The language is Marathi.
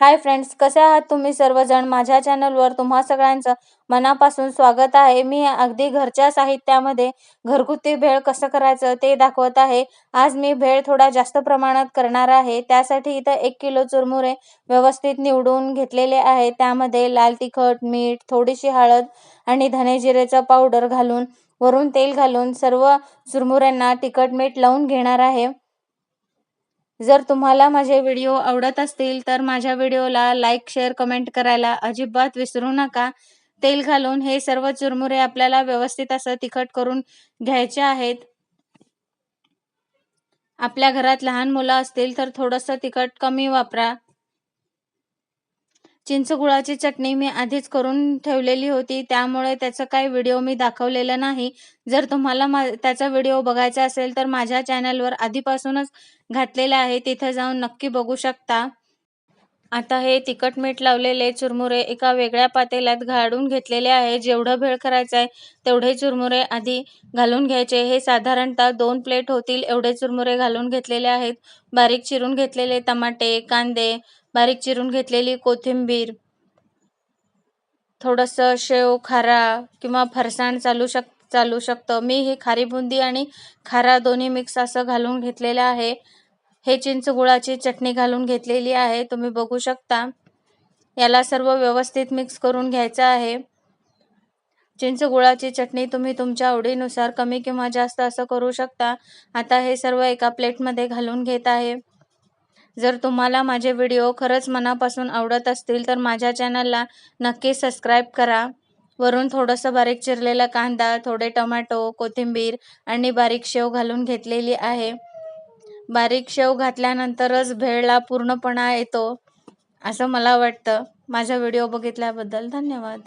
हाय फ्रेंड्स कसे आहात तुम्ही सर्वजण? माझ्या चॅनलवर तुम्हा सगळ्यांचं मनापासून स्वागत आहे. मी अगदी घरच्या साहित्यामध्ये घरगुती भेळ कसं करायचं ते दाखवत आहे. आज मी भेळ थोडा जास्त प्रमाणात करणार आहे. त्यासाठी इथं एक किलो चुरमुरे व्यवस्थित निवडून घेतलेले आहे. त्यामध्ये लाल तिखट मीठ थोडीशी हळद आणि धने जिरेचा पावडर घालून वरून तेल घालून सर्व चुरमुऱ्यांना तिखट मीठ लावून घेणार आहे. जर तुम्हाला माझे व्हिडिओ आवडत असतील तर माझ्या व्हिडिओला लाईक शेअर कमेंट करायला अजिबात विसरू नका. तेल घालून हे सर्व चुरमुरे आपल्याला व्यवस्थित असं तिखट करून घ्यायचे आहेत. आपल्या घरात लहान मुलं असतील तर थोडंसं तिखट कमी वापरा. चिंचगुळाची चटणी मी आधीच करून ठेवलेली होती. त्यामुळे त्याचं काही व्हिडिओ मी दाखवलेलं नाही. जर तुम्हाला मा त्याचा व्हिडिओ बघायचा असेल तर माझ्या चॅनलवर आधीपासूनच घातलेलं आहे. तिथे जाऊन नक्की बघू शकता. आता हे तिखट मीठ लावलेले चुरमुरे एका वेगळ्या पातेल्यात घालून घेतलेले आहे. जेवढं भेळ करायचं आहे तेवढे चुरमुरे आधी घालून घ्यायचे. हे साधारणतः दोन प्लेट होतील एवढे चुरमुरे घालून घेतलेले आहेत. बारीक चिरून घेतलेले टमाटे कांदे बारीक चिरून घेतलेली कोथिंबीर थोडंसं शेव खारा किंवा फरसाण चालू शक चालू शकतं. मी ही खारी बुंदी आणि खारा दोन्ही मिक्स असं घालून घेतलेलं आहे. हे चिंच गुळाची चटणी घालून घेतलेली आहे. तुम्ही बघू शकता. याला सर्व व्यवस्थित मिक्स करून घ्यायचं आहे. चिंच गुळाची चटणी तुम्ही तुमच्या आवडीनुसार कमी किंवा जास्त असं करू शकता. आता हे सर्व एका प्लेटमध्ये घालून घेत आहे. जर तुम्हाला माझे व्हिडिओ खरंच मनापासून आवडत असतील तर माझ्या चॅनलला नक्की सबस्क्राईब करा. वरून थोडंसं बारीक चिरलेला कांदा थोडे टोमॅटो कोथिंबीर आणि बारीक शेव घालून घेतलेली आहे. बारीक शेव घातल्यानंतरच भेळला पूर्णपणा येतो असं मला वाटतं. माझा व्हिडिओ बघितल्याबद्दल धन्यवाद.